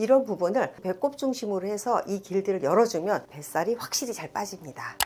이런 부분을 배꼽 중심으로 해서 이 길들을 열어주면 뱃살이 확실히 잘 빠집니다.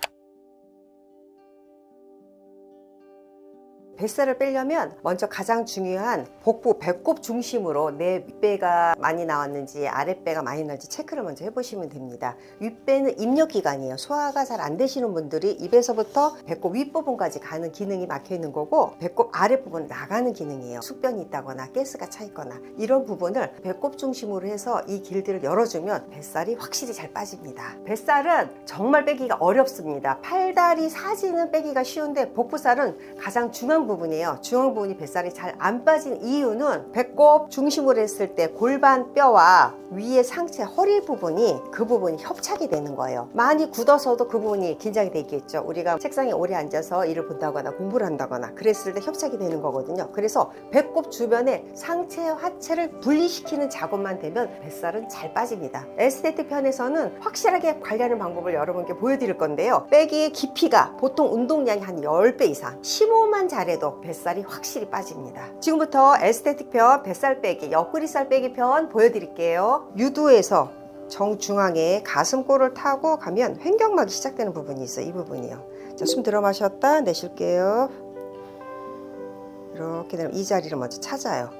뱃살을 빼려면 먼저 가장 중요한 복부 배꼽 중심으로 내 윗배가 많이 나왔는지 아랫배가 많이 나왔는지 체크를 먼저 해보시면 됩니다. 윗배는 입력기관이에요. 소화가 잘 안 되시는 분들이 입에서부터 배꼽 윗부분까지 가는 기능이 막혀 있는 거고 배꼽 아랫부분 나가는 기능이에요. 숙변이 있다거나 가스가 차 있거나 이런 부분을 배꼽 중심으로 해서 이 길들을 열어주면 뱃살이 확실히 잘 빠집니다. 뱃살은 정말 빼기가 어렵습니다. 팔다리 사지는 빼기가 쉬운데 복부살은 가장 중앙 부분이에요. 중앙 부분이 뱃살이 잘 안 빠진 이유는 배꼽 중심으로 했을 때 골반 뼈와 위에 상체 허리 부분이 그 부분이 협착이 되는 거예요. 많이 굳어서도 그 부분이 긴장이 되겠죠. 우리가 책상에 오래 앉아서 일을 본다거나 공부를 한다거나 그랬을 때 협착이 되는 거거든요. 그래서 배꼽 주변에 상체 하체를 분리시키는 작업만 되면 뱃살은 잘 빠집니다. 에스테틱 편에서는 확실하게 관리하는 방법을 여러분께 보여드릴 건데요. 빼기의 깊이가 보통 운동량이 한 10배 이상 15만 잘해 도 뱃살이 확실히 빠집니다. 지금부터 에스테틱 편 뱃살 빼기, 옆구리살 빼기 편 보여드릴게요. 유두에서 정중앙에 가슴골을 타고 가면 횡격막이 시작되는 부분이 있어요. 이 부분이요. 자, 숨 들어 마셨다 내쉴게요. 이렇게 되면 이 자리를 먼저 찾아요.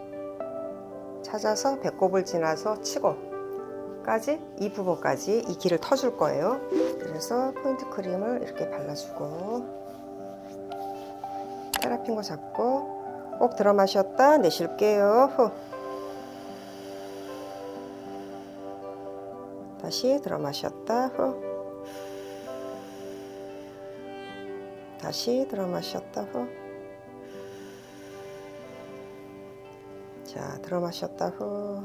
찾아서 배꼽을 지나서 치고 까지 이 부분까지 이 길을 터줄 거예요. 그래서 포인트 크림을 이렇게 발라주고 테라핀 거 잡고 꼭 들어 마셨다 내쉴게요. 후. 다시 들어 마셨다 후. 다시 들어 마셨다 후. 자, 들어 마셨다 후.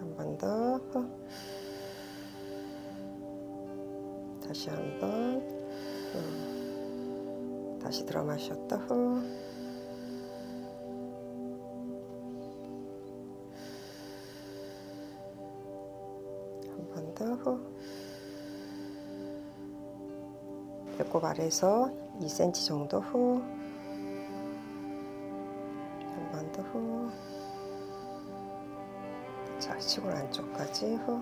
한 번 더. 후. 다시 한 번. 후. 다시 들어 마셨다 후. 한번더 후. 배꼽 아래에서 2cm 정도 후. 한 번 더 후. 자, 치골 안쪽까지 후.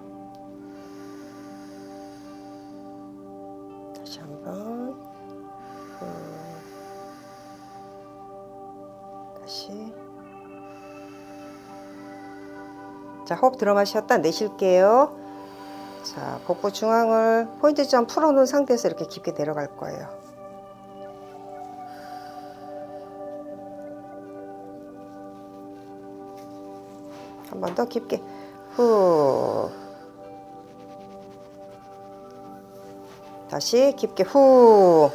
다시 한 번. 후. 자, 호흡 들어 마셨다. 내쉴게요. 자, 복부 중앙을 포인트 점 풀어놓은 상태에서 이렇게 깊게 내려갈 거예요. 한 번 더 깊게. 후. 다시 깊게 후.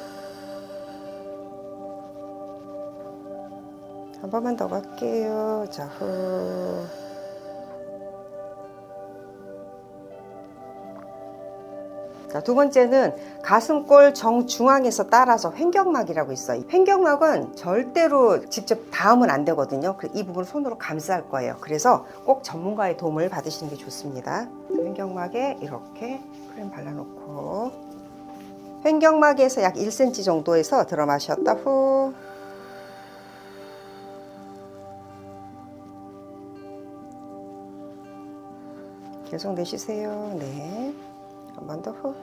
한 번만 더 갈게요. 자 후 자, 두 번째는 가슴골 정중앙에서 따라서 횡격막이라고 있어요. 횡격막은 절대로 직접 닿으면 안 되거든요. 그이 부분을 손으로 감쌀 거예요. 그래서 꼭 전문가의 도움을 받으시는 게 좋습니다. 횡격막에 이렇게 크림 발라놓고 횡격막에서 약 1cm 정도에서 들어 마셨다 후 계속 내쉬세요. 네. 더 후.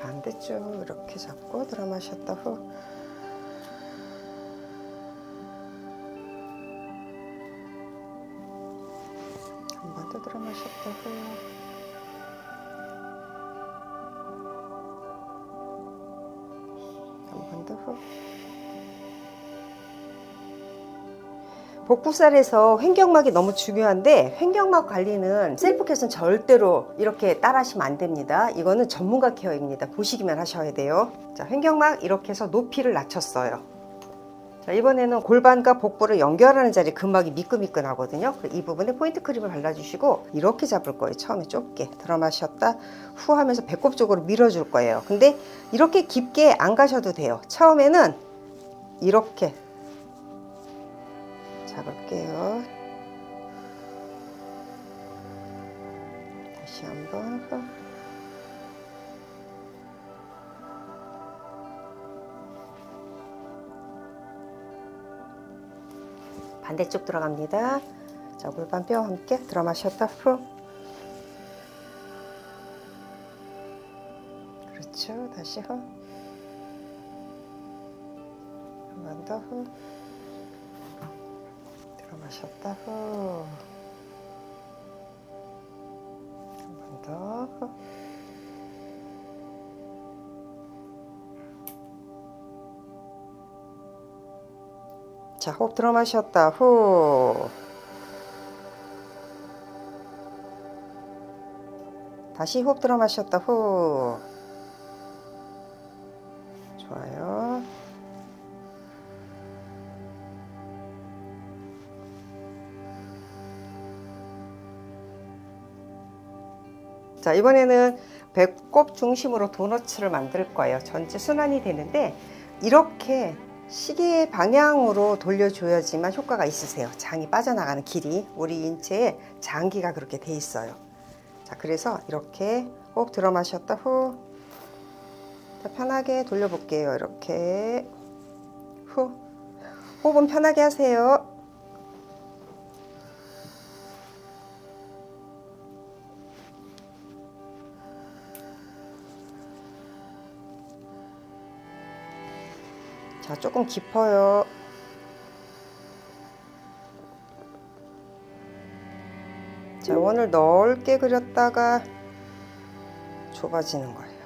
반대쪽 이렇게 잡고 들어 마셨다 후. 복부살에서 횡격막이 너무 중요한데 횡격막 관리는 셀프캣은 절대로 이렇게 따라 하시면 안 됩니다. 이거는 전문가 케어입니다. 보시기만 하셔야 돼요. 자, 횡격막 이렇게 해서 높이를 낮췄어요. 자, 이번에는 골반과 복부를 연결하는 자리 근막이 미끈미끈하거든요. 이 부분에 포인트 크림을 발라주시고 이렇게 잡을 거예요. 처음에 좁게 들어 마셨다 후 하면서 배꼽 쪽으로 밀어줄 거예요. 근데 이렇게 깊게 안 가셔도 돼요. 처음에는 이렇게 잡을게요. 다시 한번 반대쪽 들어갑니다. 자, 골반뼈 함께 들어 마셨다 후. 그렇죠. 다시 후. 한 번 더 후. 들어 마셨다 후. 한 번 더 후. 자, 호흡 들어 마셨다 후. 다시 호흡 들어 마셨다 후. 좋아요. 자, 이번에는 배꼽 중심으로 도너츠를 만들 거예요. 전체 순환이 되는데 이렇게 시계 방향으로 돌려줘야지만 효과가 있으세요. 장이 빠져나가는 길이 우리 인체에 장기가 그렇게 돼 있어요. 자, 그래서 이렇게 호흡 들어 마셨다 후. 자, 편하게 돌려볼게요. 이렇게 후. 호흡은 편하게 하세요. 자, 조금 깊어요. 자, 원을 넓게 그렸다가 좁아지는 거예요.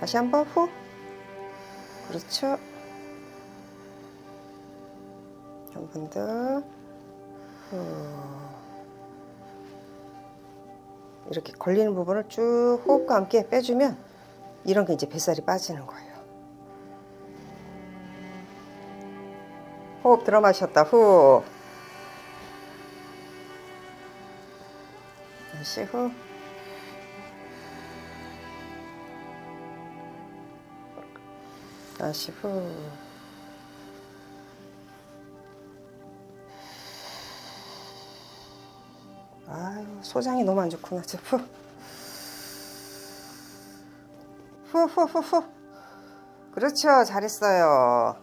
다시 한번 후. 그렇죠. 한 번 더. 후. 이렇게 걸리는 부분을 쭉 호흡과 함께 빼주면 이런 게 이제 뱃살이 빠지는 거예요. 호흡 들어 마셨다 후 다시 후 다시 후 아유 소장이 너무 안 좋구나 저 후. 후후후후 그렇죠 잘했어요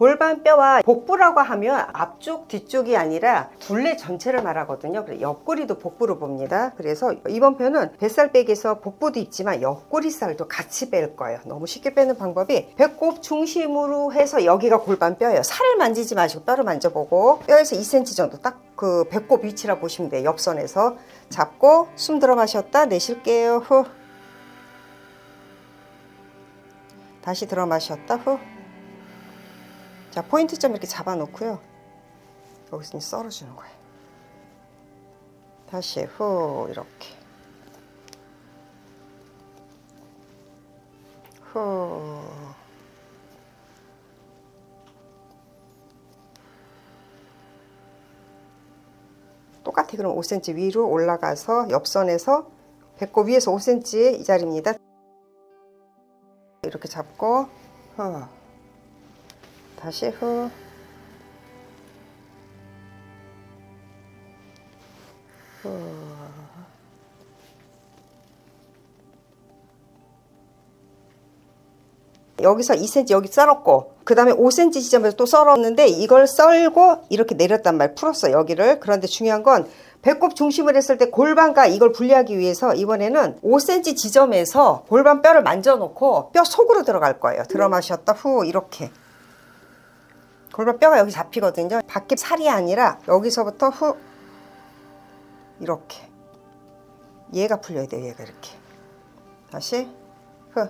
골반뼈와 복부라고 하면 앞쪽 뒤쪽이 아니라 둘레 전체를 말하거든요. 옆구리도 복부로 봅니다. 그래서 이번 편은 뱃살 빼기에서 복부도 있지만 옆구리살도 같이 뺄 거예요. 너무 쉽게 빼는 방법이 배꼽 중심으로 해서 여기가 골반뼈예요. 살을 만지지 마시고 뼈를 만져보고 뼈에서 2cm 정도 딱 그 배꼽 위치라 보시면 돼요. 옆선에서 잡고 숨 들어 마셨다 내쉴게요. 후. 다시 들어 마셨다 후. 자, 포인트점 이렇게 잡아 놓고요. 여기서 썰어주는 거예요. 다시 후, 이렇게. 후. 똑같아. 그럼 5cm 위로 올라가서 옆선에서 배꼽 위에서 5cm 이 자리입니다. 이렇게 잡고, 후. 다시 후. 후. 여기서 2cm 여기 썰었고 그 다음에 5cm 지점에서 또 썰었는데 이걸 썰고 이렇게 내렸단 말 풀었어 여기를 그런데 중요한 건 배꼽 중심을 했을 때 골반과 이걸 분리하기 위해서 이번에는 5cm 지점에서 골반 뼈를 만져 놓고 뼈 속으로 들어갈 거예요 들어 마셨다 후 이렇게 골반 뼈가 여기 잡히거든요. 밖에 살이 아니라 여기서부터 후 이렇게 얘가 풀려야 돼요. 얘가 이렇게 다시 후